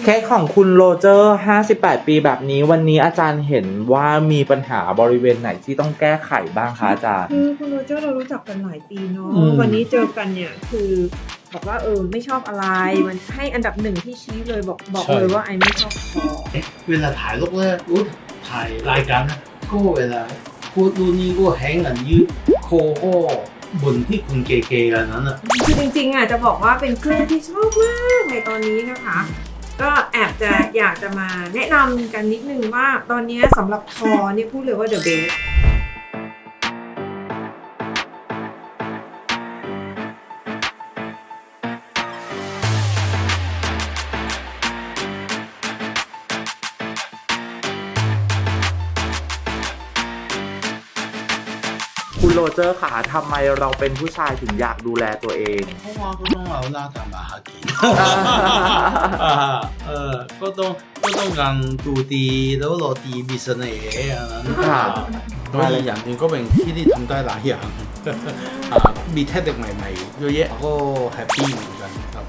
เคสของคุณโรเจอร์ 58 ปีแบบนี้ วันนี้อาจารย์เห็นว่ามีปัญหาบริเวณไหนที่ต้องแก้ไขบ้างคะอาจารย์ คือคุณโรเจอร์เรารู้จักกันหลายปีเนาะวันนี้เจอกันเนี่ยคือบอกว่าเออไม่ชอบอะไร มันให้อันดับหนึ่งที่ชี้เลยบอกบอกเลยว่าไอไม่ชอบคอเวลาถ่ายรูปแรกอุ๊ยถ่ายรายการก็เวลาพูดดูนี่ก็แห้งอันยืดโคก็บนที่คุณเกย์ๆกันนั้นอะคือจริงๆอะจะบอกว่าเป็นคลื่นที่ชอบมากในตอนนี้นะคะ ก็แอบจะอยากจะมาแนะนำกันนิดนึงว่าตอนนี้สำหรับคอเนี่ยพูดเลยว่า the best คุณโรเจอร์ค่ะทำไมเราเป็นผู้ชายถึงอยากดูแลตัวเอง เพราะว่าก็ต้องเอาหน้าทำมาหากิน เออก็ต้องก็ต้องการดูดีแล้วรอดีมีเสน่ห์อันนั้นค่ะเพราะอีกอย่างนึ่งก็เป็นที่ที่ทำได้หลายอย่างมีเทคนิคใหม่ๆเยอะแยะก็แฮปปี้เหมือนกันครับ